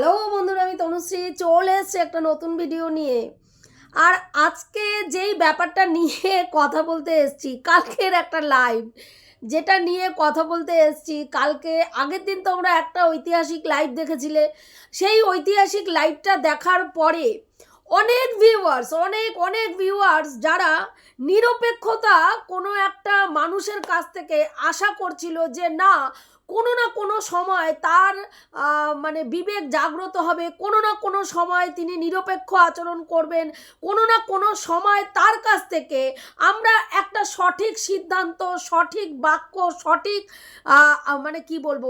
Hello বন্ধুরা, আমি তনুশ্রী চলে এসছি একটা নতুন ভিডিও নিয়ে। আর আজকে যেই ব্যাপারটা নিয়ে কথা বলতে এসছি, কালকের একটা লাইভ যেটা নিয়ে কথা বলতে এসছি, কালকে আগের দিন তোমরা একটা ঐতিহাসিক লাইভ দেখেছিলে। সেই ঐতিহাসিক লাইভটা দেখার পরে অনেক ভিউয়ার্স অনেক অনেক ভিউয়ার্স যারা নিরপেক্ষতা কোনো একটা মানুষের কাছ থেকে আশা করছিল যে না কোনো না কোনো সময় তার মানে বিবেক জাগ্রত হবে, কোনো না কোনো সময় তিনি নিরপেক্ষ আচরণ করবেন, কোনো না কোনো সময় তার কাছ থেকে আমরা একটা সঠিক সিদ্ধান্ত, সঠিক বাক্য, সঠিক মানে কি বলব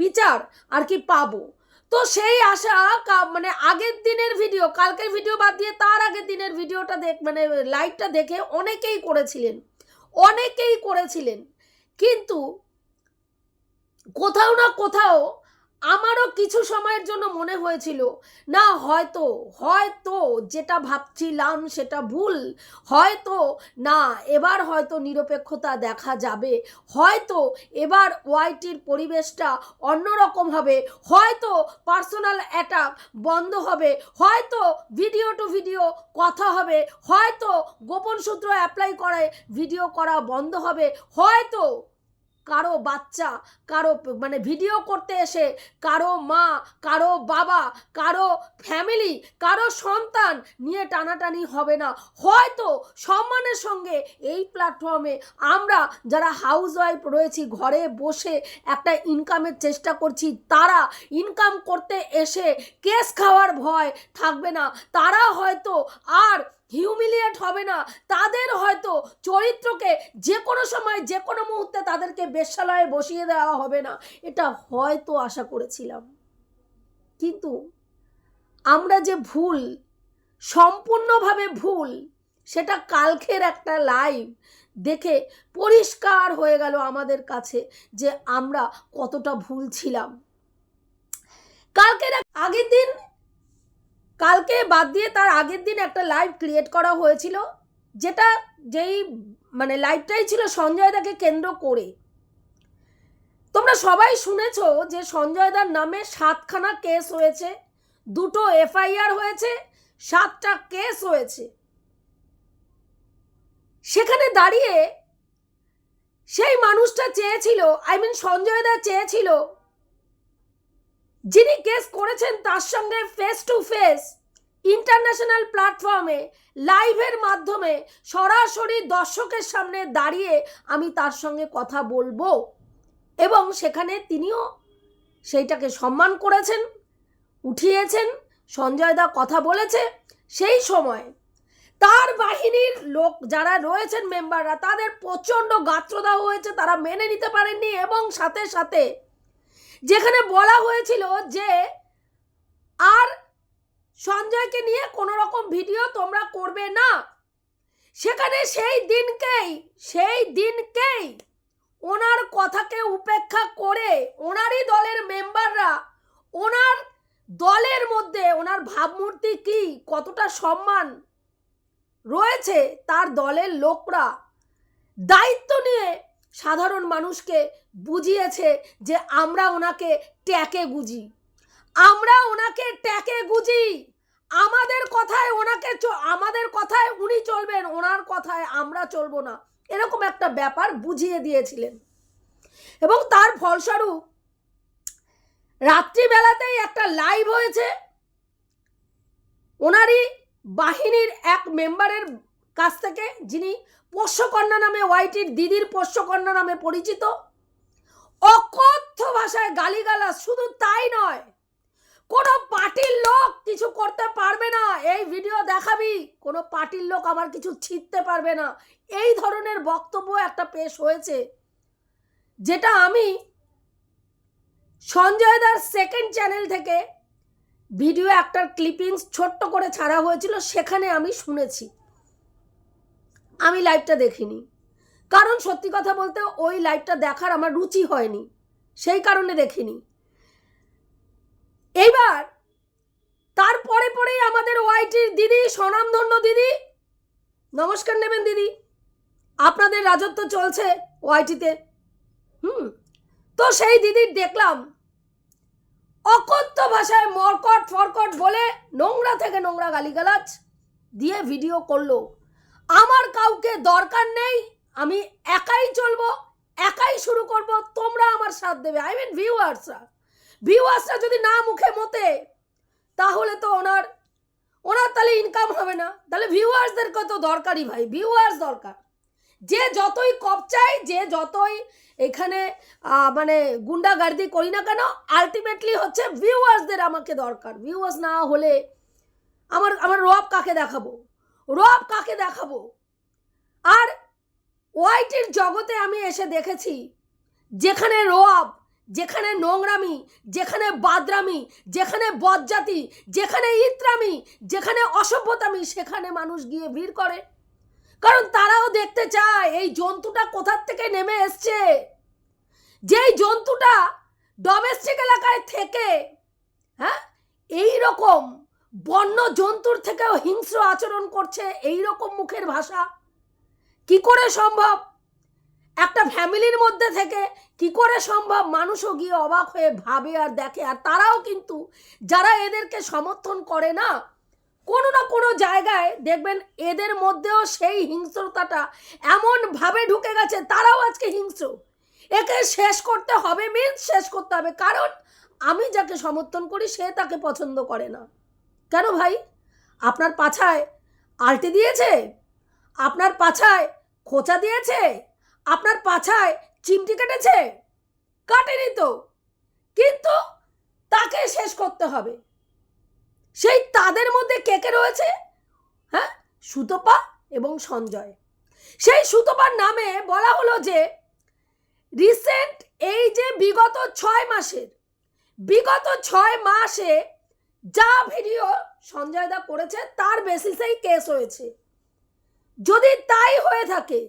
বিচার আর কি পাবো। তো সেই আশা মানে আগের দিনের ভিডিও, কালকের ভিডিও বাদ দিয়ে তার আগের দিনের ভিডিওটা দেখ মানে লাইভটা দেখে অনেকেই করেছিলেন। অনেকেই করেছিলেন। কিন্তু কোথাও না কোথাও আমারও কিছু সময়ের জন্য মনে হয়েছিল, না হয়তো হয়তো যেটা ভাবছিলাম সেটা ভুল, হয়তো না, এবার হয়তো নিরপেক্ষতা দেখা যাবে, হয়তো এবার ওয়াইটির পরিবেশটা অন্যরকম হবে, হয়তো পার্সোনাল অ্যাটাক বন্ধ হবে, হয়তো ভিডিও টু ভিডিও কথা হবে, হয়তো গোপন সূত্র অ্যাপ্লাই করে ভিডিও করা বন্ধ হবে, হয়তো কারও বাচ্চা, কারও মানে ভিডিও করতে এসে কারও মা, কারও বাবা, কারও ফ্যামিলি কারও সন্তান নিয়ে টানাটানি হবে না। হয়তো সম্মানের সঙ্গে এই প্ল্যাটফর্মে আমরা যারা হাউস ওয়াইফ রয়েছি, ঘরে বসে একটা ইনকামের চেষ্টা করছি, তারা ইনকাম করতে এসে কেস খাওয়ার ভয় থাকবে না। তারা হয়তো আর হিউমিলিয়েট হবে না। তাদের হয়তো চরিত্রকে যে কোনো সময় যে কোনো মুহূর্তে তাদেরকে বেশ্যালয়ে বসিয়ে দেওয়া হবে না। এটা হয়তো আশা করেছিলাম। কিন্তু আমরা যে ভুল, সম্পূর্ণভাবে ভুল, সেটা কালকের একটা লাইভ দেখে পরিষ্কার হয়ে গেল আমাদের কাছে যে আমরা কতটা ভুল ছিলাম। কালকের আগের দিন কালকে বাদ দিয়ে তার আগের দিন একটা লাইভ ক্রিয়েট করা হয়েছিল, যেটা যেই মানে লাইভটাই ছিল সঞ্জয় দাকে কেন্দ্র করে। তোমরা সবাই শুনেছ যে সঞ্জয় দার নামে সাতখানা কেস হয়েছে, দুটো এফআইআর হয়েছে, সাতটা কেস হয়েছে। সেখানে দাঁড়িয়ে সেই মানুষটা চেয়েছিল আই মিন সঞ্জয় দা চেয়েছিল যিনি কেস করেছেন তার সঙ্গে ফেস টু ফেস ইন্টারন্যাশনাল প্ল্যাটফর্মে লাইভের মাধ্যমে সরাসরি দর্শকের সামনে দাঁড়িয়ে আমি তার সঙ্গে কথা বলব। এবং সেখানে তিনিও সেইটাকে সম্মান করেছেন, উঠিয়েছেন, সঞ্জয় দা কথা বলেছে। সেই সময় তার বাহিনীর লোক যারা রয়েছেন মেম্বাররা তাদের প্রচণ্ড গাত্রদাহ হয়েছে, তারা মেনে নিতে পারেননি এবং সাথে সাথে যেখানে বলা হয়েছিল যে আর সঞ্জয়কে নিয়ে কোনো রকম ভিডিও তোমরা করবে না। সেখানে সেই দিনকেই সেই দিনকেই ওনার কথাকে উপেক্ষা করে ওনারই দলের মেম্বাররা, ওনার দলের মধ্যে ওনার ভাবমূর্তি কি, কতটা সম্মান রয়েছে তার দলের লোকরা দায়িত্ব নিয়ে সাধারণ মানুষকে বুঝিয়েছে যে আমরা ওনাকে ট্যাকে গুজি। আমরা ওনাকে ট্যাকে গুজি। আমাদের কথায় ওনাকে আমাদের কথায় উনি চলবেন, ওনার কথায় আমরা চলবো না। এরকম একটা ব্যাপার বুঝিয়ে দিয়েছিলেন। এবং তার ফলস্বরূপ রাত্রিবেলাতেই একটা লাইভ হয়েছে। ওনারই বাহিনীর এক মেম্বারের কাছ থেকে, যিনি পোষ্যকন্যা নামে ওয়াইটির দিদির পোষ্যকন্যা নামে পরিচিত? অকথ্য ভাষায় গালিগালা শুধু তাই নয়, কোনো পার্টির লোক কিছু করতে পারবে না। এই ভিডিও দেখাবি, কোনো পার্টির লোক আমার কিছু ছিঁড়তে পারবে না। এই ধরনের বক্তব্য একটা পেশ হয়েছে, যেটা আমি সঞ্জয় দার সেকেন্ড চ্যানেল থেকে ভিডিও একটা ক্লিপিংস ছোট্ট করে ছাড়া হয়েছিল, সেখানে আমি শুনেছি। আমি লাইভটা দেখিনি। কারণ সত্যি কথা বলতে ওই লাইভটা দেখার আমার রুচি হয়নি। সেই কারণে দেখিনি। এইবার তারপরে পরেই আমাদের ওয়াইটির দিদি স্বনামধন্য দিদি, নমস্কার নেবেন দিদি। আপনাদের রাজত্ব চলছে ওয়াইটিতে হুম। তো সেই দিদির দেখলাম অকথ্য ভাষায় মরকট ফরকট বলে নোংরা থেকে নোংরা গালিগালাজ দিয়ে ভিডিও করল। আমার কাউকে দরকার নেই, আমি একাই চলবো, একাই শুরু করব, তোমরা আমার সাথ দেবে। আই মিন ভিউয়ার্সরা ভিউয়ার্সরা যদি না মুখে মতে, তাহলে তো ওনার ওনার তাহলে ইনকাম হবে না। তাহলে ভিউয়ার্সদেরকে তো দরকারই ভাই? ভিউয়ার্স দরকার। যে যতই কপচাই, যে যতই এখানে মানে গুন্ডাগার্দি করি না কেন আলটিমেটলি হচ্ছে ভিউয়ার্সদের আমাকে দরকার। ভিউয়ার্স না হলে আমার আমার রব কাকে দেখাবো? রব কাকে দেখাবো? আর ওয়াইটির জগতে আমি এসে দেখেছি, যেখানে রব, যেখানে নোংরামি, যেখানে বাদরামি, যেখানে বজ্জাতি যেখানে ইত্রামি, যেখানে অসভ্যতামি সেখানে মানুষ গিয়ে ভিড় করে। কারণ তারাও দেখতে চায়, এই জন্তুটা কোথার থেকে নেমে এসছে? যেই জন্তুটা ডোমেস্টিক এলাকায় থেকে হ্যাঁ? এই রকম বন্য জন্তুর থেকেও হিংস্র আচরণ করছে এই রকম মুখের ভাষা? কি করে সম্ভব? একটা ফ্যামিলির মধ্যে থেকে কি করে সম্ভব? মানুষও গিয়ে অবাক হয়ে ভাবে আর দেখে। আর তারাও কিন্তু, যারা এদেরকে সমর্থন করে না, কোনো না কোনো জায়গায় দেখবেন এদের মধ্যেও সেই হিংস্রতাটা এমনভাবে ঢুকে গেছে, তারাও আজকে হিংস্র। একে শেষ করতে হবে মিন্স শেষ করতে হবে। কারণ আমি যাকে সমর্থন করি, সে তাকে পছন্দ করে না। কেন ভাই? আপনার পাছায় আলটি দিয়েছে? আপনার পাছায় খোঁচা দিয়েছে? আপনার পাছায় চিমটি কেটেছে? কাটেনি তো। কিন্তু তাকে শেষ করতে হবে। সেই তাদের মধ্যে কে কে রয়েছে? হ্যাঁ সুতপা এবং সঞ্জয়। সেই সুতপার নামে বলা হলো যে রিসেন্ট এই যে বিগত ছয় মাসের, বিগত ছয় মাসে যা ভিডিও সঞ্জয় দা করেছে, তার বেসিসেই কেস হয়েছে। যদি তাই হয়ে থাকে,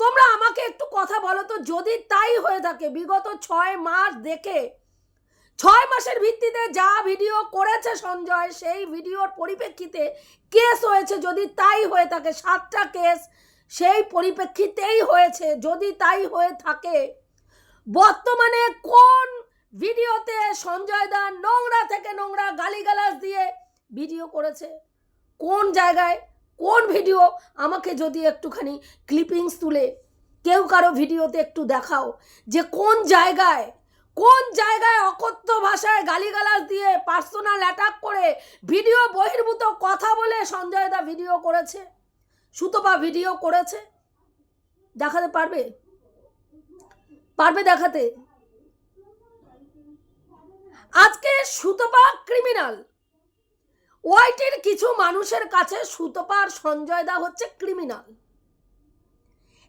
তোমরা আমাকে একটু কথা বলো তো, যদি তাই হয়ে থাকে, বিগত ছয় মাস দেখে, ছয় মাসের ভিত্তিতে যা ভিডিও করেছে সঞ্জয়, সেই ভিডিওর পরিপ্রেক্ষিতে কেস হয়েছে, যদি তাই হয়ে থাকে, সাতটা কেস সেই পরিপ্রেক্ষিতেই হয়েছে, যদি তাই হয়ে থাকে, বর্তমানে কোন ভিডিওতে সঞ্জয় দা নোংরা থেকে নোংরা গালিগালাজ দিয়ে ভিডিও করেছে। কোন জায়গায় কোন ভিডিও? আমাকে যদি একটুখানি ক্লিপিংস তুলে, কেউ কারও ভিডিওতে একটু দেখাও যে কোন জায়গায় কোন জায়গায় অকথ্য ভাষায় গালিগালাজ দিয়ে পার্সোনাল অ্যাটাক করে ভিডিও বহির্ভূত কথা বলে সঞ্জয় দা ভিডিও করেছে? সুতপা ভিডিও করেছে? দেখাতে পারবে? পারবে দেখাতে? আজকে সুতপা ক্রিমিনাল। ওয়াইটির কিছু মানুষের কাছে সুতপা আর সঞ্জয় দা হচ্ছে ক্রিমিনাল।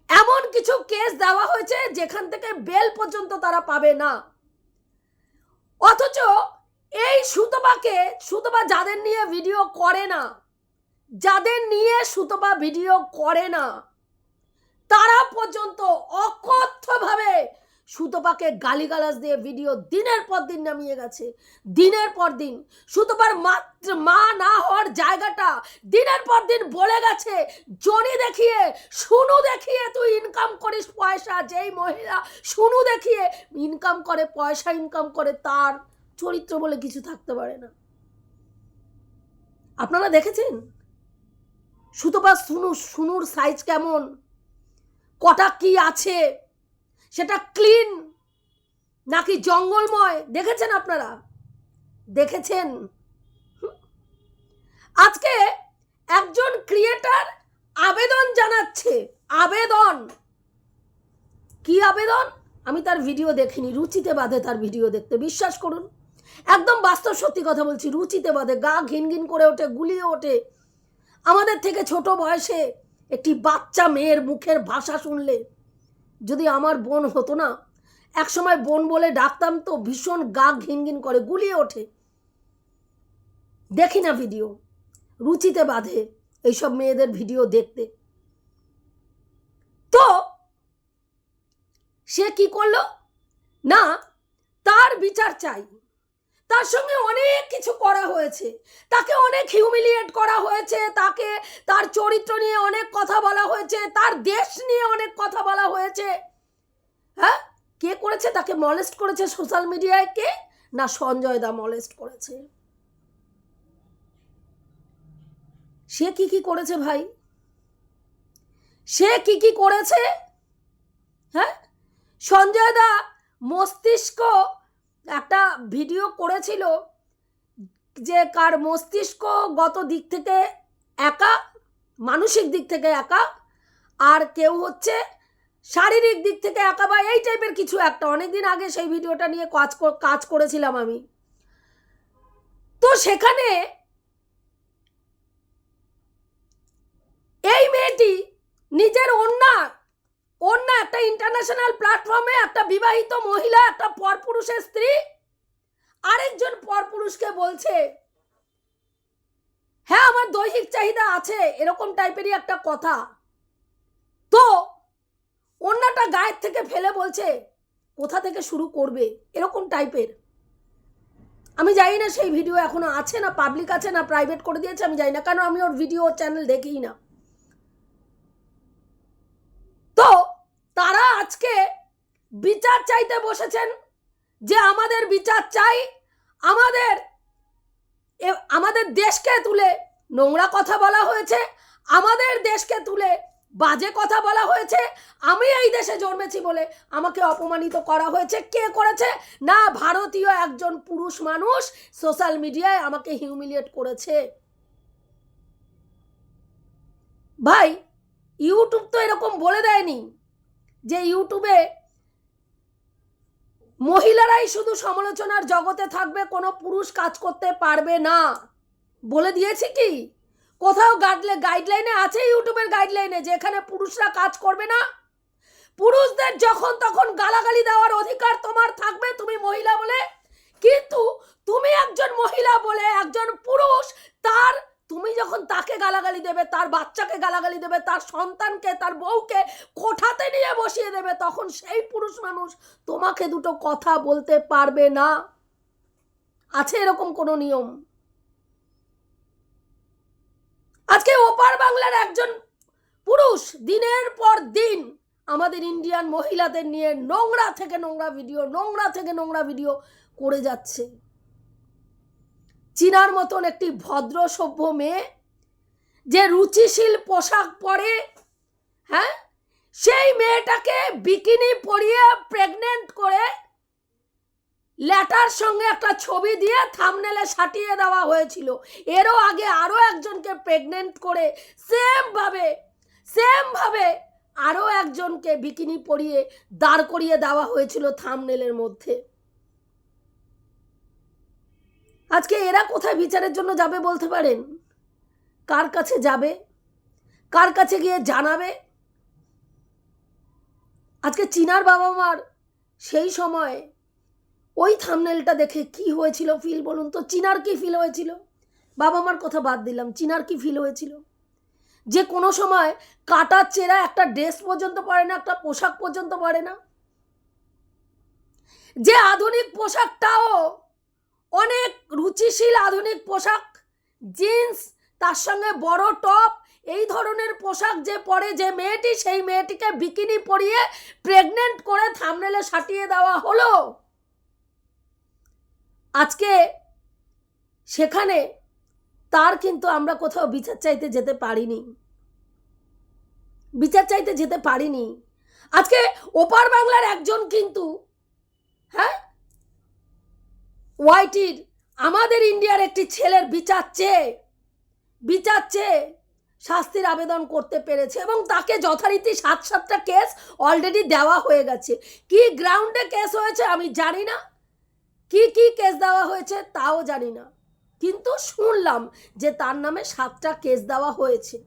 এমন কিছু কেস দেওয়া হয়েছে যেখান থেকে বেল পর্যন্ত তারা পাবে না। অথচ এই সুতপাকে, সুতপা যাদের নিয়ে ভিডিও করে না, যাদের নিয়ে সুতপা ভিডিও করে না, তারা পর্যন্ত অকথ্যভাবে সুতপাকে গালিগালাজ দিয়ে ভিডিও দিনের পর দিন নামিয়ে গেছে। দিনের পর দিন, সুতপার মাত্র মা না হওয়ার জায়গাটা দিনের পর দিন বলে গেছে। জনি দেখিয়ে শুনু দেখিয়ে তুই ইনকাম করিস পয়সা, যেই মহিলা শুনু দেখিয়ে ইনকাম করে, পয়সা ইনকাম করে, তার চরিত্র বলে কিছু থাকতে পারে না। আপনারা দেখেছেন? সুতপা শুনু শুনুর সাইজ কেমন? কটা কি আছে? সেটা ক্লিন, নাকি জঙ্গলময়? দেখেছেন আপনারা? দেখেছেন? আজকে একজন ক্রিয়েটার আবেদন জানাচ্ছে, আবেদন। কি আবেদন? আমি তার ভিডিও দেখিনি, রুচিতে বাঁধে তার ভিডিও দেখতে, বিশ্বাস করুন। একদম বাস্তব সত্যি কথা বলছি, রুচিতে বাঁধে, গা ঘিন ঘিন করে ওঠে, গুলিয়ে ওঠে। আমাদের থেকে ছোট বয়সে একটি বাচ্চা মেয়ের মুখের ভাষা শুনলে যদি আমার বোন হতো না, একসময় বোন বলে ডাকতাম তো ভীষণ গা ঘিনঘিন ঘিন করে, গুলিয়ে ওঠে। দেখি না ভিডিও রুচিতে বাঁধে এইসব মেয়েদের ভিডিও দেখতে। তো, সে কি করল? না, তার বিচার চাই। তার সঙ্গে অনেক কিছু করা হয়েছে। তাকে অনেক হিউমিলিয়েট করা হয়েছে। তাকে তার চরিত্র নিয়ে অনেক কথা বলা হয়েছে। তার দেশ নিয়ে অনেক কথা বলা হয়েছে। হ্যাঁ? কে করেছে? তাকে মলেস্ট করেছে সোশ্যাল মিডিয়ায় কে? না সঞ্জয় দা মলেস্ট করেছে। সে কি কি করেছে ভাই? সে কি কি করেছে? হ্যাঁ? সঞ্জয় দা মস্তিষ্ক একটা ভিডিও করেছিল যে কার মস্তিষ্ক গত দিক থেকে একা, মানসিক দিক থেকে একা, আর কেউ হচ্ছে শারীরিক দিক থেকে একা বা এই টাইপের কিছু একটা। অনেকদিন আগে সেই ভিডিওটা নিয়ে কাজ কাজ করেছিলাম আমি। তো সেখানে এই মেয়েটি নিজের অন্যা অন্য একটা ইন্টারন্যাশনাল প্ল্যাটফর্মে একটা বিবাহিত মহিলা, একটা পরপুরুষের স্ত্রী, আরেকজন পরপুরুষকে বলছে হ্যাঁ আমার দৈহিক চাহিদা আছে, এরকম টাইপেরই একটা কথা। তো অন্যটা গায়ের থেকে ফেলে বলছে, কোথা থেকে শুরু করবে? এরকম টাইপের। আমি জানি না সেই ভিডিও এখনও আছে না পাবলিক আছে না প্রাইভেট করে দিয়েছে, আমি জানি না। কারণ আমি ওর ভিডিও চ্যানেল দেখিই না তো তারা আজকে বিচার চাইতে বসেছেন যে আমাদের বিচার চাই, আমাদের আমাদের দেশকে তুলে নোংরা কথা বলা হয়েছে, আমাদের দেশকে তুলে বাজে কথা বলা হয়েছে, আমি এই দেশে জন্মেছি বলে আমাকে অপমানিত করা হয়েছে। কে করেছে? না, ভারতীয় একজন পুরুষ মানুষ সোশ্যাল মিডিয়ায় আমাকে হিউমিলিয়েট করেছে। ভাই, ইউটিউব তো এরকম বলে দেয়নি। যে ইউটিউবে মহিলারাই শুধু সমালোচনার জগতে থাকবে, কোনো পুরুষ কাজ করতে পারবে না। বলে দিয়েছি কি? কোথাও গাইডলে গাইডলাইনে আছে ইউটিউবের গাইডলাইনে যে এখানে পুরুষরা কাজ করবে না? পুরুষদের যখন তখন গালাগালি দেওয়ার অধিকার তোমার থাকবে তুমি মহিলা বলে। কিন্তু তুমি একজন মহিলা বলে একজন পুরুষ, তার তুমি যখন তাকে গালাগালি দেবে, তার বাচ্চাকে গালাগালি দেবে, তার সন্তানকে, তার বউকে কোঠাতে নিয়ে বসিয়ে দেবে, তখন সেই পুরুষ মানুষ তোমাকে দুটো কথা বলতে পারবে না। আছে এরকম কোনো নিয়ম? আজকে ওপার বাংলার একজন পুরুষ দিনের পর দিন আমাদের ইন্ডিয়ান মহিলাদের নিয়ে নোংরা থেকে নোংরা ভিডিও, নোংরা থেকে নোংরা ভিডিও করে যাচ্ছে। চীনার মতন একটি ভদ্র সভ্য মেয়ে, যে রুচিশীল পোশাক পরে হ্যাঁ সেই মেয়েটাকে বিকিনি পরিয়ে প্রেগনেন্ট করে ল্যাটার সঙ্গে একটা ছবি দিয়ে থামনেলে সাটিয়ে দেওয়া হয়েছিল। এরও আগে আরও একজনকে প্রেগনেন্ট করে সেমভাবে সেমভাবে আরও একজনকে বিকিনি পরিয়ে দাঁড় করিয়ে দেওয়া হয়েছিল থামনেলের মধ্যে। আজকে এরা কোথায় বিচারের জন্য যাবে বলতে পারেন? কার কাছে যাবে? কার কাছে গিয়ে জানাবে? আজকে চিনার বাবা মার সেই সময় ওই থামনেলটা দেখে কি হয়েছিল ফিল বলুন তো? চিনার কি ফিল হয়েছিল? বাবা মার কথা বাদ দিলাম, চিনার কি ফিল হয়েছিল? যে কোনো সময় কাটার চেরা একটা ড্রেস পর্যন্ত পরে না, একটা পোশাক পর্যন্ত পরে না। যে আধুনিক পোশাকটাও অনেক রুচিশীল আধুনিক পোশাক জিন্স তার সঙ্গে বড় টপ এই ধরনের পোশাক যে পরে যে মেয়েটি, সেই মেয়েটিকে বিকিনি পরিয়ে প্রেগনেন্ট করে থামনেলে সাটিয়ে দেওয়া হলো। আজকে সেখানে তার কিন্তু আমরা কোথাও বিচার চাইতে যেতে পারিনি। বিচার চাইতে যেতে পারিনি। আজকে ওপার বাংলার একজন কিন্তু হ্যাঁ? ওয়াইটির আমাদের ইন্ডিয়ার একটি ছেলের বিচার চেয়ে বিচার চেয়ে শাস্তির আবেদন করতে পেরেছে এবং তাকে যথারীতি সাত সাতটা কেস অলরেডি দেওয়া হয়ে গেছে। কি গ্রাউন্ডে কেস হয়েছে আমি জানি না। কি কি কেস দেওয়া হয়েছে তাও জানি না। কিন্তু শুনলাম যে তার নামে সাতটা কেস দেওয়া হয়েছে।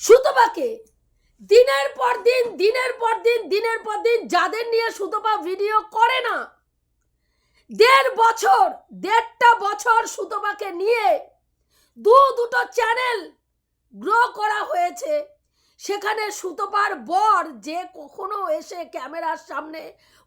সুতপাকে দিনের পর দিন, দিনের পর দিন, দিনের পর দিন যাদের নিয়ে সুতপা ভিডিও করে না দেড় বছর, দেড়টা বছর সুতপাকে নিয়ে দু দুটো চ্যানেল গ্রো করা হয়েছে। সেখানে সুতপার বর যে কখনো এসে ক্যামেরার সামনে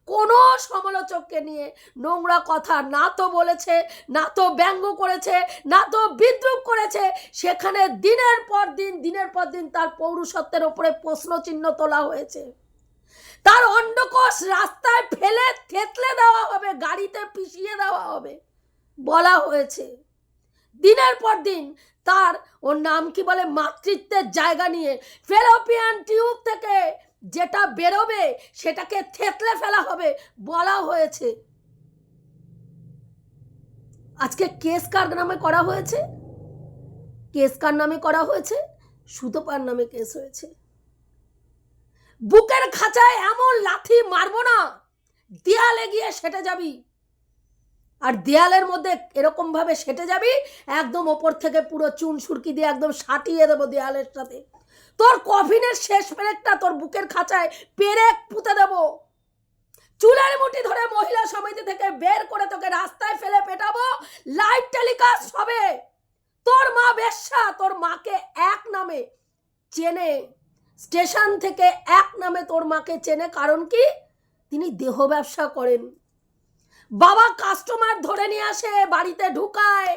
কোনো সমালোচককে নিয়ে নোংরা কথা না তো বলেছে, না তো ব্যঙ্গ করেছে, না তো বিদ্রুপ করেছে, সেখানে দিনের পর দিন, দিনের পর দিন তার পৌরুষত্বের ওপরে প্রশ্নচিহ্ন তোলা হয়েছে। তার অন্ডকোষ রাস্তায় ফেলে থেতলে দেওয়া হবে, গাড়িতে পিষিয়ে দেওয়া হবে, বলা হয়েছে। দিনের পর দিন তার, ওর নাম কি বলে, মাতৃত্বের জায়গা নিয়ে ফেলোপিয়ান টিউব থেকে যেটা বেরোবে, সেটাকে থেতলে ফেলা হবে, বলা হয়েছে। আজকে কেস কার নামে করা হয়েছে? কেস কার নামে করা হয়েছে? সুতোপার নামে কেস হয়েছে। বুকের খাঁচায় এমন লাথি মারবো না। দেয়ালে গিয়ে সেটে যাবি। আর দেয়ালের মধ্যে এরকম ভাবে সেটে যাবি, একদম ওপর থেকে পুরো চুন সুরকি দিয়ে একদম সাটিয়ে দেবো দেয়ালের সাথে। তোর কফিনের শেষ পেরেকটা তোর বুকের খাঁচায় পেরেক পুঁতে দেবো। চুলের মুঠি ধরে মহিলা সমিতি থেকে বের করে তোকে রাস্তায় ফেলে পেটাবো। লাইভ টেলিকাস্ট হবে। তোর মা বেশ্যা, তোর মাকে এক নামে চেনে। স্টেশন থেকে এক নামে তোর মাকে চেনে, কারণ কি? তিনি দেহ ব্যবসা করেন। বাবা কাস্টমার ধরে নিয়ে আসে, বাড়িতে ঢুকায়।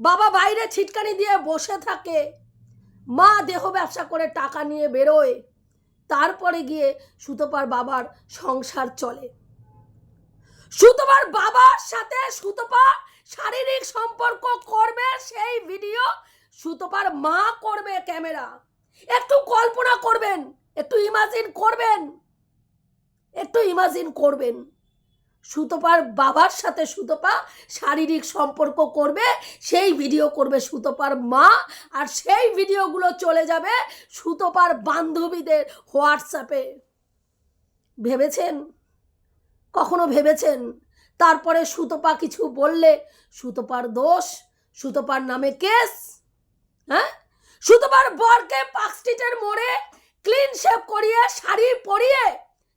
বাবা বাইরে ছিটকানি দিয়ে বসে থাকে। মা দেহ ব্যবসা করে টাকা নিয়ে বেরোয়। তারপরে গিয়ে সুতপার বাবার সংসার চলে। সুতপার বাবার সাথে সুতপা শারীরিক সম্পর্ক করবে সেই ভিডিও সুতপার মা করবে ক্যামেরা। একটু কল্পনা করবেন, একটু ইমাজিন করবেন, একটু ইমাজিন করবেন। সুতপার বাবার সাথে সুতপা শারীরিক সম্পর্ক করবে, সেই ভিডিও করবে সুতপার মা, আর সেই ভিডিওগুলো চলে যাবে সুতপার বান্ধবীদের হোয়াটসঅ্যাপে ভেবেছেন? কখনো ভেবেছেন? তারপরে সুতপা কিছু বললে, সুতপার দোষ, সুতপার নামে কেস হ্যাঁ? সুতপার বরকে পার্ক মোড়ে ক্লিন শেভ করিয়ে, শাড়ি পরিয়ে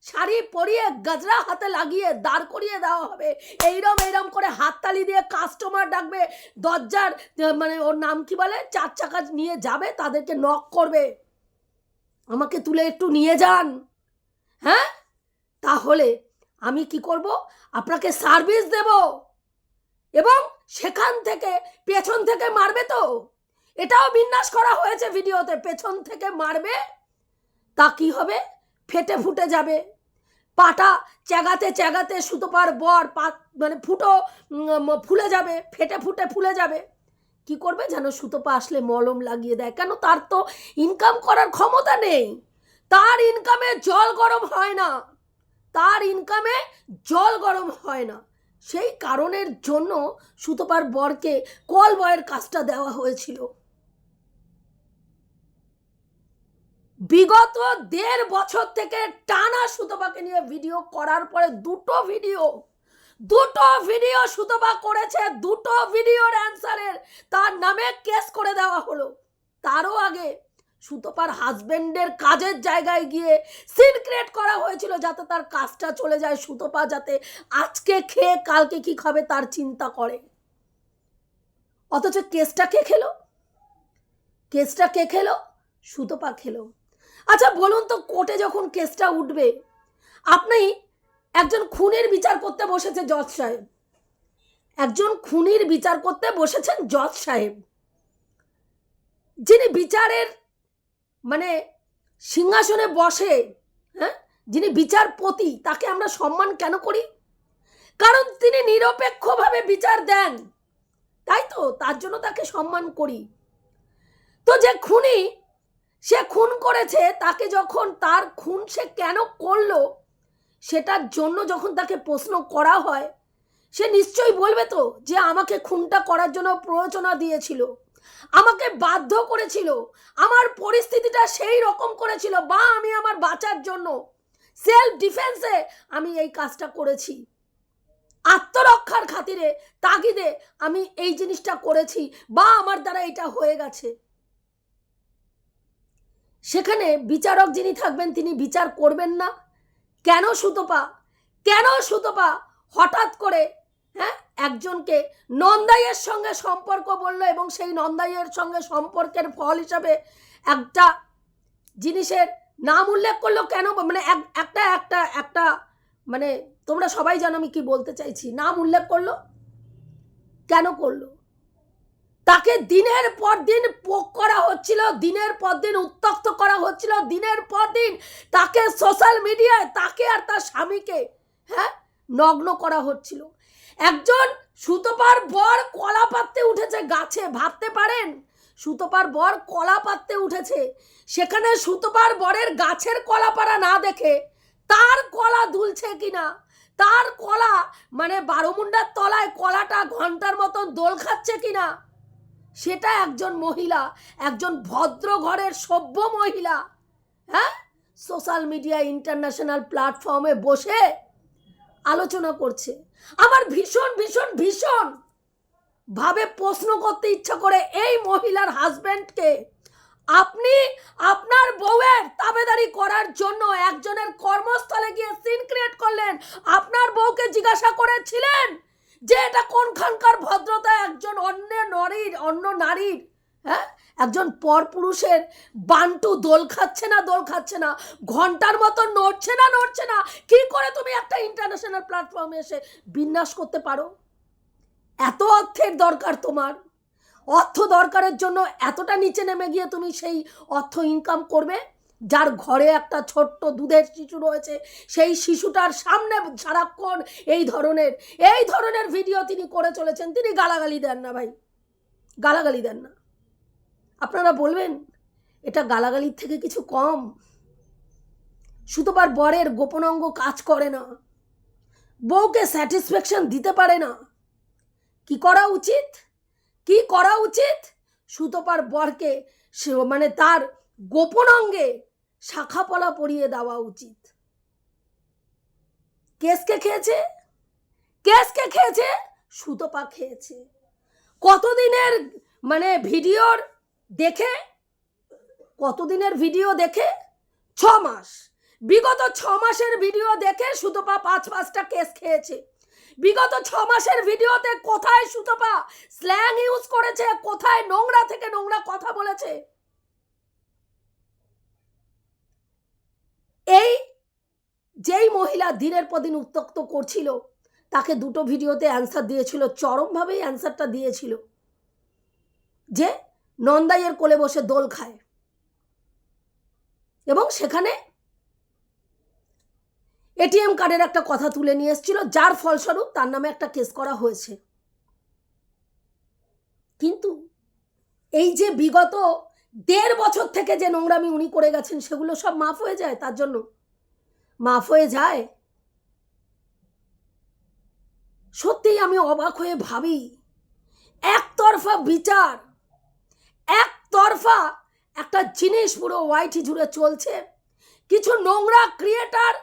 শাড়ি পরিয়ে গজরা হাতে লাগিয়ে দাঁড় করিয়ে দেওয়া হবে। এইরম এইরম করে হাততালি দিয়ে কাস্টমার ডাকবে, দরজার মানে ওর নাম কি বলে? চার চাকা নিয়ে যাবে, তাদেরকে নক করবে। আমাকে তুলে একটু নিয়ে যান। হ্যাঁ? তাহলে আমি কি করব? আপনাকে সার্ভিস দেব। এবং সেখান থেকে পেছন থেকে মারবে তো? এটাও বিন্যাস করা হয়েছে ভিডিওতে। পেছন থেকে মারবে, তা কি হবে? ফেটে ফুটে যাবে। পাটা চ্যাগাতে চ্যাগাতে সুতোপার বর পা মানে ফুটো ফুলে যাবে, ফেটে ফুটে ফুলে যাবে। কি করবে যেন সুতোপা আসলে মলম লাগিয়ে দেয়? কেন তার তো ইনকাম করার ক্ষমতা নেই। তার ইনকামে জল গরম হয় না। তার ইনকামে জল গরম হয় না। সেই কারণের জন্য সুতোপার বরকে কল বয়ের কাজটা দেওয়া হয়েছিল। বিগত দেড় বছর থেকে টানা সুতপাকে নিয়ে ভিডিও করার পরে দুটো ভিডিও দুটো ভিডিও সুতপা করেছে, দুটো ভিডিওর অ্যান্সারের, তার নামে কেস করে দেওয়া হলো। তারও আগে সুতপার হাজবেন্ডের কাজের জায়গায় গিয়ে সিন ক্রিয়েট করা হয়েছিল যাতে তার কাজটা চলে যায় সুতপা, যাতে আজকে খেয়ে কালকে কি খাবে তার চিন্তা করে। অথচ কেসটা কে খেলো? কেসটা কে খেলো? সুতপা খেলো। আচ্ছা বলুন তো, কোর্টে যখন কেসটা উঠবে, আপনি একজন খুনের বিচার করতে বসেছে জজ সাহেব। একজন খুনির বিচার করতে বসেছেন জজ সাহেব। যিনি বিচারের মানে সিংহাসনে বসে হ্যাঁ যিনি বিচারপতি, তাকে আমরা সম্মান কেন করি? কারণ তিনি নিরপেক্ষভাবে বিচার দেন। তাই তো, তার জন্য তাকে সম্মান করি। তো যে খুনি সে খুন করেছে, তাকে যখন তার খুন সে কেন করল, সেটার জন্য যখন তাকে প্রশ্ন করা হয়, সে নিশ্চয়ই বলবে তো যে আমাকে খুনটা করার জন্য প্ররোচনা দিয়েছিল, আমাকে বাধ্য করেছিল, আমার পরিস্থিতিটা সেই রকম করেছিল, বা আমি আমার বাঁচার জন্য সেলফ ডিফেন্সে আমি এই কাজটা করেছি। আত্মরক্ষার খাতিরে, তাগিদে আমি এই জিনিসটা করেছি, বা আমার দ্বারা এটা হয়ে গেছে। সেখানে বিচারক যিনি থাকবেন তিনি বিচার করবেন না? কেন সুতপা? কেন সুতপা হঠাৎ করে হ্যাঁ একজনকে নন্দাইয়ের সঙ্গে সম্পর্ক বলল এবং সেই নন্দাইয়ের সঙ্গে সম্পর্কের ফল হিসাবে একটা জিনিসের নাম উল্লেখ করল কেন? মানে এক- একটা একটা একটা মানে তোমরা সবাই জানো আমি কি বলতে চাইছি। নাম উল্লেখ করল? কেন করল? তাকে দিনের পর দিন পোক করা হচ্ছিল, দিনের পর দিন উত্তক্ত করা হচ্ছিল, দিনের পর দিন তাকে সোশ্যাল মিডিয়ায় তাকে আর তার স্বামীকে হ্যাঁ নগ্ন করা হচ্ছিল। একজন সুতোপার বর কলা পাততে উঠেছে গাছে, ভাবতে পারেন? সুতোপার বর কলা পাততে উঠেছে, সেখানে সুতোপার বরের গাছের কলা পাড়া না দেখে তার কলা দুলছে কিনা? তার কলা মানে বারোমুন্ডার তলায় কলাটা ঘণ্টার মতন দোল খাচ্ছে কিনা? সেটা একজন মহিলা, একজন ভদ্র ঘরের সভ্য মহিলা হ্যাঁ? সোশ্যাল মিডিয়া ইন্টারন্যাশনাল প্ল্যাটফর্মে বসে আলোচনা করছে। আমার ভীষণ ভীষণ ভীষণ ভাবে প্রশ্ন করতে ইচ্ছা করে এই মহিলার হাজব্যান্ডকে আপনি আপনার বউয়ের তাবেদারি করার জন্য একজনের কর্মস্থলে গিয়ে সিন ক্রিয়েট করলেন আপনার বউকে জিজ্ঞাসা করেছিলেন যে এটা কোনখানকার ভদ্রতা একজন অন্য নারীর অন্য নারীর হ্যাঁ একজন পরপুরুষের বান্টু দোল খাচ্ছে না, দোল খাচ্ছে না, ঘণ্টার মতো নড়ছে না নড়ছে না, কি করে তুমি একটা ইন্টারন্যাশনাল প্ল্যাটফর্মে এসে বিন্যাস করতে পারো? এত অর্থের দরকার তোমার। অর্থ দরকারের জন্য এতটা নিচে নেমে গিয়ে তুমি সেই অর্থ ইনকাম করবে, যার ঘরে একটা ছোট্ট দুধের শিশু রয়েছে, সেই শিশুটার সামনে সারাক্ষণ এই ধরনের এই ধরনের ভিডিও তিনি করে চলেছেন। তিনি গালাগালি দেন না ভাই। গালাগালি দেন না। আপনারা বলবেন, এটা গালাগালির থেকে কিছু কম? সুতোবার বরের গোপনাঙ্গ কাজ করে না। বউকে স্যাটিসফ্যাকশন দিতে পারে না। কি করা উচিত? কি করা উচিত? সুতোপার বরকে সে- মানে তার গোপন অঙ্গে শাখাপলা পরিয়ে দেওয়া উচিত। কেসকে খেয়েছে? কেসকে খেয়েছে? সুতোপা খেয়েছে। কতদিনের মানে ভিডিওর দেখে, কতদিনের ভিডিও দেখে? ছ মাস। বিগত ছ মাসের ভিডিও দেখে সুতপা পাঁচ পাঁচটা কেস খেয়েছে। বিগত ছ মাসের ভিডিওতে কোথায় সুতপা স্ল্যাং ইউজ করেছে? কোথায় নোংরা থেকে নোংরা কথা বলেছে? এই যেই মহিলা দিনের পর দিন উত্তক্ত করছিল, তাকে দুটো ভিডিওতে অ্যান্সার দিয়েছিল, চরমভাবেই অ্যান্সারটা দিয়েছিল। যে নন্দাইয়ের কোলে বসে দোল খায়। এবং সেখানে এটিএম কার্ডের একটা কথা তুলে নিয়ে এসেছিল, যার ফলস্বরূপ তার নামে একটা কেস করা হয়েছে। কিন্তু এই যে বিগত দেড় বছর থেকে যে নোংরামি উনি করে গেছেন, সেগুলো সব মাফ হয়ে যায়? তার জন্য মাফ হয়ে যায়? সত্যিই আমি অবাক হয়ে ভাবি, একতরফা বিচার একতরফা একটা জিনিস পুরো ওয়াইটি জুড়ে চলছে। কিছু নোংরা ক্রিয়েটার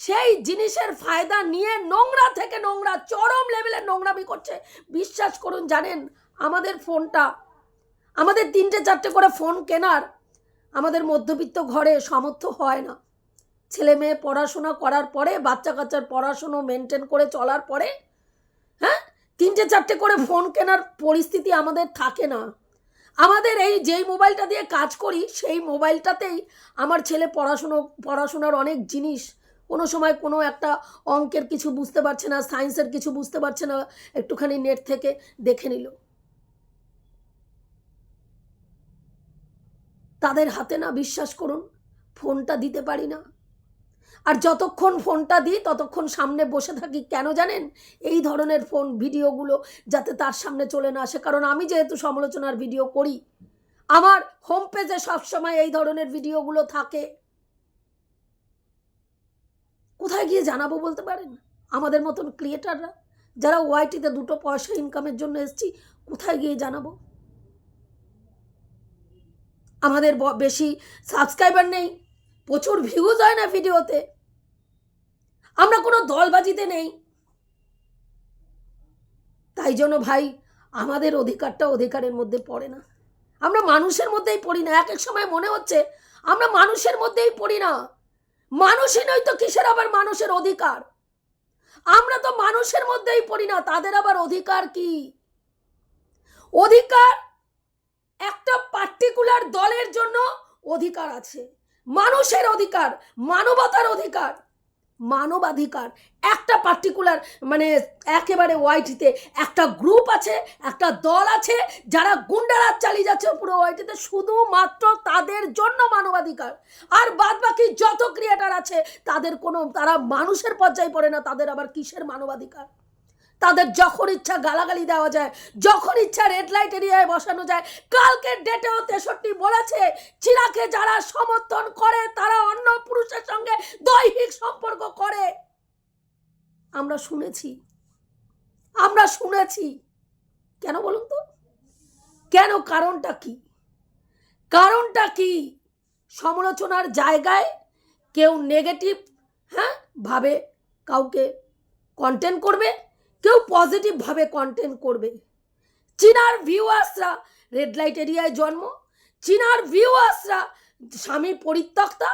সেই জিনিসের ফায়দা নিয়ে নোংরা থেকে নোংরা, চরম লেভেলের নোংরামি করছে। বিশ্বাস করুন, জানেন, আমাদের ফোনটা, আমাদের তিনটে চারটে করে ফোন কেনার আমাদের মধ্যবিত্ত ঘরে সামর্থ্য হয় না। ছেলে মেয়ে পড়াশোনা করার পরে, বাচ্চা কাচ্চার পড়াশুনো মেনটেন করে চলার পরে হ্যাঁ? তিনটে চারটে করে ফোন কেনার পরিস্থিতি আমাদের থাকে না। আমাদের এই যেই মোবাইলটা দিয়ে কাজ করি, সেই মোবাইলটাতেই আমার ছেলে পড়াশুনো, পড়াশোনার অনেক জিনিস কোনো সময় কোনো একটা অঙ্কের কিছু বুঝতে পারছে না, সায়েন্সের কিছু বুঝতে পারছে না, একটুখানি নেট থেকে দেখে নিল। তাদের হাতে না বিশ্বাস করুন, ফোনটা দিতে পারি না। আর যতক্ষণ ফোনটা দিই, ততক্ষণ সামনে বসে থাকি। কেন জানেন? এই ধরনের ফোন ভিডিওগুলো যাতে তার সামনে চলে না আসে। কারণ আমি যেহেতু সমালোচনার ভিডিও করি, আমার হোম পেজে সবসময় এই ধরনের ভিডিওগুলো থাকে। কোথায় গিয়ে জানাব বলতে পারেন? আমাদের মতন ক্রিয়েটাররা যারা ওয়াইটিতে দুটো পয়সা ইনকামের জন্য এসছি, কোথায় গিয়ে জানাব? আমাদের বেশি সাবস্ক্রাইবার নেই। প্রচুর ভিউজ হয় না ভিডিওতে। আমরা কোনো দলবাজিতে নেই। তাই জন্য ভাই, আমাদের অধিকারটা অধিকারের মধ্যে পড়ে না। আমরা মানুষের মধ্যেই পড়ি না। এক এক সময় মনে হচ্ছে আমরা মানুষের মধ্যেই পড়ি না। মানুষই নয় তো কিসের আবার মানুষের অধিকার? আমরা তো মানুষের মধ্যেই পড়ি না, তাদের আবার অধিকার কি? অধিকার একটা পার্টিকুলার দলের জন্য অধিকার আছে। মানুষের অধিকার, মানবতার অধিকার। মানবাধিকার, একটা পার্টিকুলার মানে একেবারে ওয়াইটিতে একটা গ্রুপ আছে, একটা দল আছে, যারা গুন্ডারাজ চালিয়ে যাচ্ছে পুরো ওয়াইটিতে শুধুমাত্র তাদের জন্য মানবাধিকার। আর বাদ বাকি যত ক্রিয়েটার আছে, তাদের কোনো, তারা মানুষের পর্যায়ে পড়ে না, তাদের আবার কিসের মানবাধিকার? তাদের যখন ইচ্ছা গালাগালি দেওয়া যায়, যখন ইচ্ছা রেড লাইট এরিয়ায় বসানো যায় কালকের ডেটেও তেষট্টি বলেছে, চিরাকে যারা সমর্থন করে, তারা অন্য পুরুষের সঙ্গে দৈহিক সম্পর্ক করে। আমরা শুনেছি। আমরা শুনেছি। কেন বলুন তো? কেন কারণটা কি? কারণটা কি? সমালোচনার জায়গায় কেউ নেগেটিভ হ্যাঁ ভাবে কাউকে কন্টেন্ট করবে? কেউ পজিটিভভাবে কন্টেন্ট করবে। চীনার ভিউয়ার্সরা রেড লাইট এরিয়ায় জন্ম, চীনার ভিউয়ার্সরা স্বামী পরিত্যক্তা,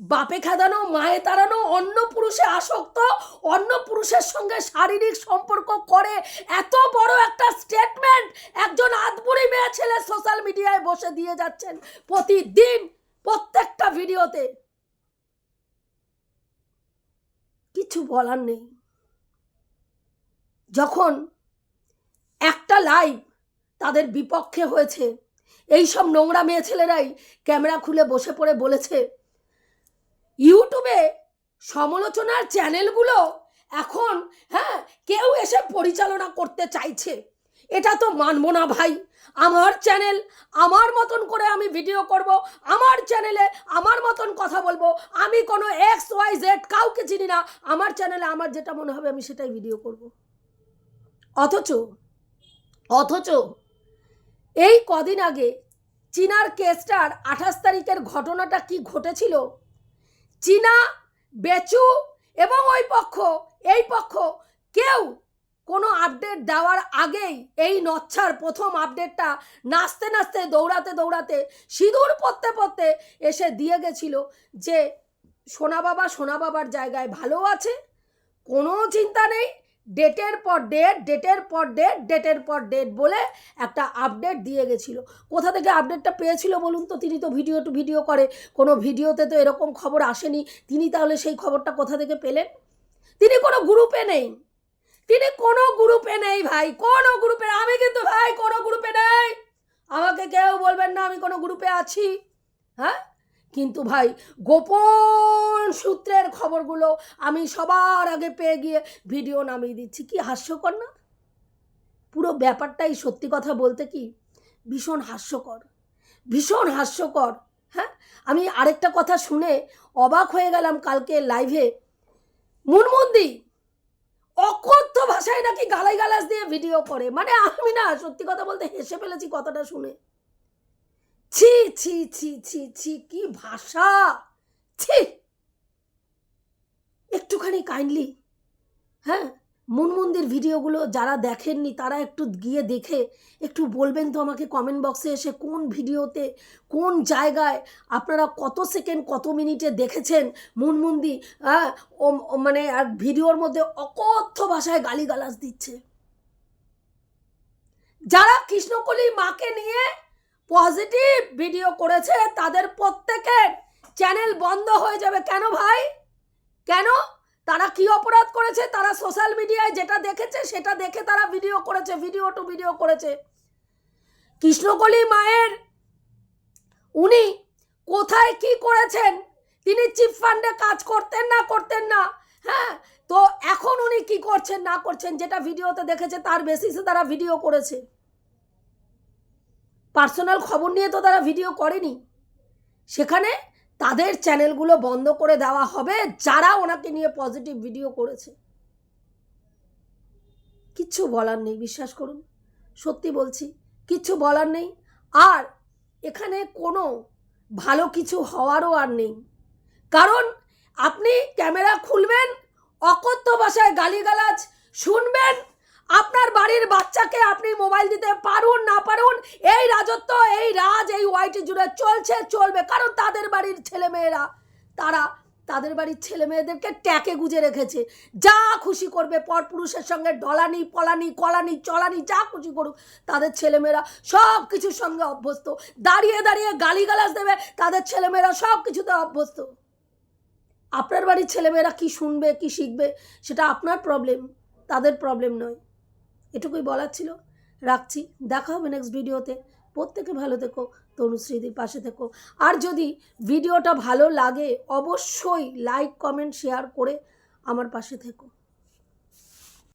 বাপে খেদানো, মায়ে তাড়ানো, অন্য পুরুষে আসক্ত, অন্য পুরুষের সঙ্গে শারীরিক সম্পর্ক করে এত বড় একটা স্টেটমেন্ট একজন আদবুড়ি মেয়ে ছেলে সোশ্যাল মিডিয়ায় বসে দিয়ে যাচ্ছেন প্রতিদিন, প্রত্যেকটা ভিডিওতে কিছু বলার নেই। যখন একটা লাইভ তাদের বিপক্ষে হয়েছে এই সব নোংরা মেয়ে ছেলেরাই ক্যামেরা খুলে বসে পড়ে বলেছে ইউটিউবে সমালোচনার চ্যানেলগুলো এখন হ্যাঁ কেউ এসে পরিচালনা করতে চাইছে। এটা তো মানবো না ভাই। আমার চ্যানেল, আমার মতন করে আমি ভিডিও করব, আমার চ্যানেলে আমার মতন কথা বলব। আমি কোনো এক্স ওয়াই জেড কাউকে চিনি না। আমার চ্যানেলে আমার যেটা মনে হবে আমি সেটাই ভিডিও করব। অথচ অথচ এই কদিন আগে চীনার কেসটার আঠাশ তারিখের ঘটনাটা কি ঘটেছিল? চীনা বেচু এবং ওই পক্ষ, এই পক্ষ কেউ কোনো আপডেট দেওয়ার আগেই এই নচ্ছার প্রথম আপডেটটা নাচতে নাচতে, দৌড়াতে দৌড়াতে, সিঁদুর পড়তে পড়তে এসে দিয়ে গেছিল যে, সোনা বাবা সোনা বাবার জায়গায় ভালো আছে, কোনো চিন্তা নেই ডেটের পর ডেট, ডেটের পর ডেট, ডেটের পর ডেট বলে একটা আপডেট দিয়ে গেছিল। কোথা থেকে আপডেটটা পেয়েছিল বলুন তো? তিনি তো ভিডিও টু ভিডিও করে। কোনো ভিডিওতে তো এরকম খবর আসেনি। তিনি তাহলে সেই খবরটা কোথা থেকে পেলেন? তিনি কোনো গ্রুপে নেই। তিনি কোনো গ্রুপে নেই ভাই। কোনো গ্রুপে আমি কিন্তু ভাই কোনো গ্রুপে নেই। আমাকে কেউ বলবেন না আমি কোনো গ্রুপে আছি। হ্যাঁ? কিন্তু ভাই, গোপন সূত্রের খবরগুলো আমি সবার আগে পেয়ে গিয়ে ভিডিও নামিয়ে দিচ্ছি। কি হাস্যকর না? পুরো ব্যাপারটাই সত্যি কথা বলতে কি ভীষণ হাস্যকর। ভীষণ হাস্যকর হ্যাঁ? আমি আরেকটা কথা শুনে অবাক হয়ে গেলাম কালকে লাইভে মুনমুন্দি অকথ্য ভাষায় নাকি গালাই গালাস দিয়ে ভিডিও করে। মানে আমি না সত্যি কথা বলতে হেসে ফেলেছি কথাটা শুনে। ছি ছি ছি ছি ছি, কি ভাষা? ছি। একটুখানি কাইন্ডলি হ্যাঁ? মুনমন্দির ভিডিওগুলো যারা দেখেননি, তারা একটু গিয়ে দেখে, একটু বলবেন তো আমাকে কমেন্ট বক্সে এসে কোন ভিডিওতে, কোন জায়গায় আপনারা কত সেকেন্ড কত মিনিটে দেখেছেন মুনমুন্দি হ্যাঁ? মানে আর ভিডিওর মধ্যে অকথ্য ভাষায় গালিগালাজ দিচ্ছে। যারা কৃষ্ণকলি মাকে নিয়ে পজিটিভ ভিডিও করেছে, তাদের প্রত্যেকের চ্যানেল বন্ধ হয়ে যাবে। কেন ভাই? কেন? তারা কি অপরাধ করেছে? তারা সোশ্যাল মিডিয়ায় যেটা দেখেছে, সেটা দেখে তারা ভিডিও করেছে, ভিডিও টু ভিডিও করেছে। কৃষ্ণকলি মায়ের, উনি কোথায় কি করেছেন? তিনি চিপ ফান্ডে কাজ করতেন না করতেন না? হ্যাঁ? তো এখন উনি কি করছেন, না করছেন, যেটা ভিডিওতে দেখেছে, তার বেসিসে তারা ভিডিও করেছে। পার্সোনাল খবর নিয়ে তো তারা ভিডিও করেনি। সেখানে তাদের চ্যানেলগুলো বন্ধ করে দেওয়া হবে, যারা ওনাকে নিয়ে পজিটিভ ভিডিও করেছে। কিচ্ছু বলার নেই, বিশ্বাস করুন। সত্যি বলছি, কিচ্ছু বলার নেই। আর এখানে কোনো ভালো কিছু হওয়ারও আর নেই। কারণ আপনি ক্যামেরা খুলবেন, অকথ্য ভাষায় গালিগালাজ শুনবেন আপনার বাড়ির বাচ্চাকে আপনি মোবাইল দিতে পারুন, না পারুন, এই রাজত্ব, এই রাজ, এই ওয়াইটি জুড়ে চলছে, চলবে। কারণ তাদের বাড়ির ছেলেমেয়েরা, তারা তাদের বাড়ির ছেলে মেয়েদেরকে ট্যাকে গুজে রেখেছে। যা খুশি করবে পরপুরুষের সঙ্গে, ডলানি, পলানি, কলানি, চলানি, যা খুশি করুক, তাদের ছেলেমেয়েরা সব কিছুর সঙ্গে অভ্যস্ত। দাঁড়িয়ে দাঁড়িয়ে গালিগালাজ দেবে, তাদের ছেলেমেয়েরা সব কিছুতে অভ্যস্ত। আপনার বাড়ির ছেলেমেয়েরা কি শুনবে, কি শিখবে, সেটা আপনার প্রবলেম তাদের প্রবলেম নয়। এটুকুই বলার ছিল। রাখছি, দেখা হবে নেক্সট ভিডিওতে প্রত্যেকে ভালো থেকো তনুশ্রীদির পাশে থেকো। আর যদি ভিডিওটা ভালো লাগে, অবশ্যই লাইক কমেন্ট শেয়ার করে আমার পাশে থেকো।